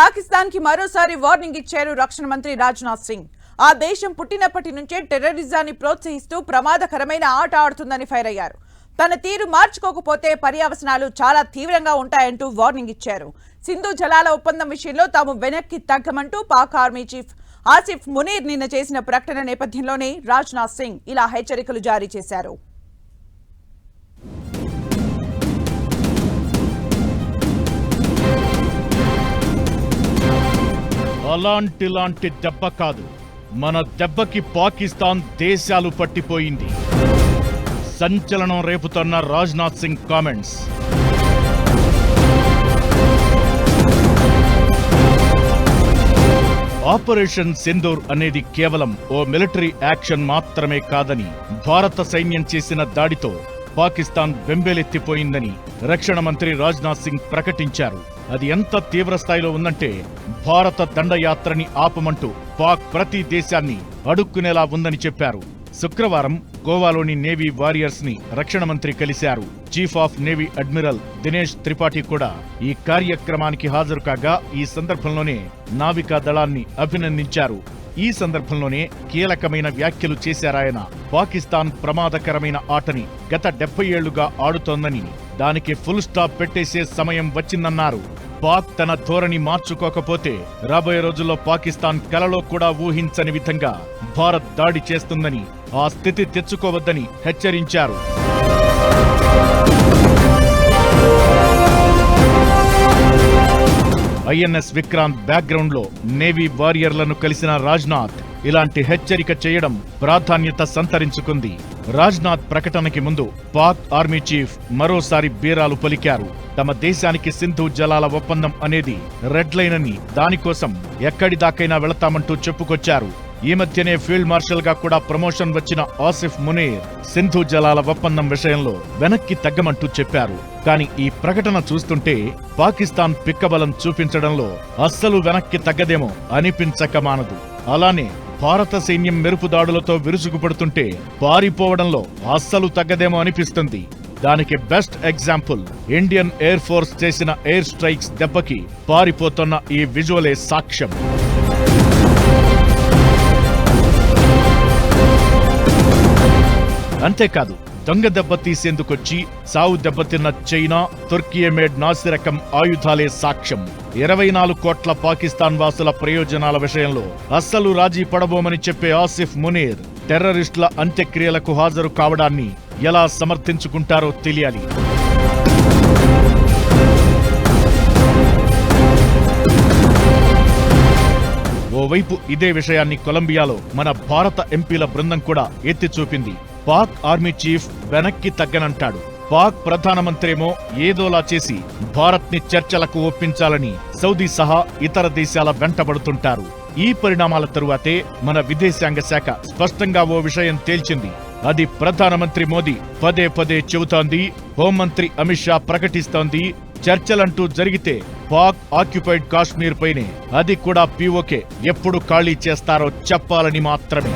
పాకిస్తాన్కి మరోసారి వార్నింగ్ ఇచ్చారు రక్షణ మంత్రి రాజ్నాథ్ సింగ్. ఆ దేశం పుట్టినప్పటి నుంచే టెర్రరిజాన్ని ప్రోత్సహిస్తూ ప్రమాదకరమైన ఆట ఆడుతుందని ఫైర్ అయ్యారు. తన తీరు మార్చుకోకపోతే పర్యావసనాలు చాలా తీవ్రంగా ఉంటాయంటూ వార్నింగ్ ఇచ్చారు. సింధు జలాల ఒప్పందం విషయంలో తాము వెనక్కి తగ్గమంటూ పాక్ ఆర్మీ చీఫ్ ఆసిఫ్ మునీర్ నిన్న చేసిన ప్రకటన నేపథ్యంలోనే రాజ్నాథ్ సింగ్ ఇలా హెచ్చరికలు జారీ చేశారు. అలాంటిలాంటి దెబ్బ కాదు. మన దెబ్బకి పాకిస్తాన్ దేశాలు పట్టిపోయింది. సంచలనం రేపుతున్న రాజ్నాథ్ సింగ్ కామెంట్స్ ఆపరేషన్ సింధూర్ అనేది కేవలం ఓ మిలిటరీ యాక్షన్ మాత్రమే కాదని భారత సైన్యం చేసిన దాడితో పాకిస్తాన్ బెంబేలెత్తిపోయిందని రక్షణ మంత్రి రాజ్నాథ్ సింగ్ ప్రకటించారు. అది ఎంత తీవ్ర స్థాయిలో ఉందంటే భారత దండయాత్రని ఆపమంటూ పాక్ ప్రతి దేశాన్ని అడుక్కునేలా ఉందని చెప్పారు. శుక్రవారం గోవాలోని నేవీ వారియర్స్ని రక్షణ మంత్రి కలిశారు. Chief of navy admiral Dinesh Tripathi కూడా ఈ కార్యక్రమానికి హాజరు కాగా ఈ సందర్భంలోనే నావికా దళాన్ని అభినందించారు. ఈ సందర్భంలోనే కీలకమైన వ్యాఖ్యలు చేశారాయన పాకిస్తాన్ ప్రమాదకరమైన ఆటని గత డెబ్బై ఏళ్ళుగా ఆడుతోందని దానికి ఫుల్ స్టాప్ పెట్టేసే సమయం వచ్చిందన్నారు. పాక్ తన ధోరణి మార్చుకోకపోతే రాబోయే రోజుల్లో పాకిస్తాన్ కలలో కూడా ఊహించని విధంగా భారత్ దాడి చేస్తుందని ఆ స్థితి తెచ్చుకోవద్దని హెచ్చరించారు. ఐఎన్ఎస్ విక్రాంత్ బ్యాక్గ్రౌండ్లో నేవీ వారియర్లను కలిసిన రాజ్నాథ్ ఇలాంటి హెచ్చరిక చేయడం ప్రాధాన్యత సంతరించుకుంది. రాజ్నాథ్ ప్రకటనకి ముందు పాక్ ఆర్మీ చీఫ్ మరోసారి బీరాలు పలికారు. తమ దేశానికి సింధు జలాల ఒప్పందం అనేది రెడ్ లైన్ అని దానికోసం ఎక్కడిదాకైనా వెళతామంటూ చెప్పుకొచ్చారు. ఈ మధ్యనే ఫీల్డ్ మార్షల్గా కూడా ప్రమోషన్ వచ్చిన ఆసిఫ్ మునీర్ సింధు జలాల ఒప్పందం విషయంలో వెనక్కి తగ్గమంటూ చెప్పారు. కానీ ఈ ప్రకటన చూస్తుంటే పాకిస్తాన్ పిక్కబలం చూపించడంలో అస్సలు వెనక్కి తగ్గదేమో అనిపించక మానదు. అలానే భారత సైన్యం మెరుపు దాడులతో విరుచుకుపడుతుంటే పారిపోవడంలో అస్సలు తగ్గదేమో అనిపిస్తుంది. దానికి best example Indian air force చేసిన ఎయిర్ స్ట్రైక్స్ దెబ్బకి పారిపోతున్న ఈ విజువలే సాక్ష్యం. అంతేకాదు దొంగ దెబ్బ తీసేందుకొచ్చి సావు దెబ్బతిన్న చైనా తుర్కియమేడ్ నాసిరకం ఆయుధాలే సాక్ష్యం. ఇరవై నాలుగు కోట్ల పాకిస్తాన్ వాసుల ప్రయోజనాల విషయంలో అస్సలు రాజీ పడబోమని చెప్పే ఆసిఫ్ మునీర్ టెర్రరిస్టుల అంత్యక్రియలకు హాజరు కావడాన్ని ఎలా సమర్థించుకుంటారో తెలియాలి. ఓవైపు ఇదే విషయాన్ని కొలంబియాలో మన భారత ఎంపీల బృందం కూడా ఎత్తి చూపింది పాక్ ఆర్మీ చీఫ్ వెనక్కి తగ్గనంటాడు. పాక్ ప్రధానమంత్రేమో ఏదోలా చేసి భారత్ని చర్చలకు ఒప్పించాలని సౌదీ సహా ఇతర దేశాల వెంటబడుతుంటారు. ఈ పరిణామాల తరువాతే మన విదేశాంగ శాఖ స్పష్టంగా ఓ విషయం తేల్చింది. అది ప్రధానమంత్రి మోదీ పదే పదే చెబుతోంది హోంమంత్రి అమిత్ షా ప్రకటిస్తోంది చర్చలంటూ జరిగితే పాక్ ఆక్యుపైడ్ కాశ్మీర్ పైనే. అది కూడా పీఓకే ఎప్పుడు ఖాళీ చేస్తారో చెప్పాలని మాత్రమే.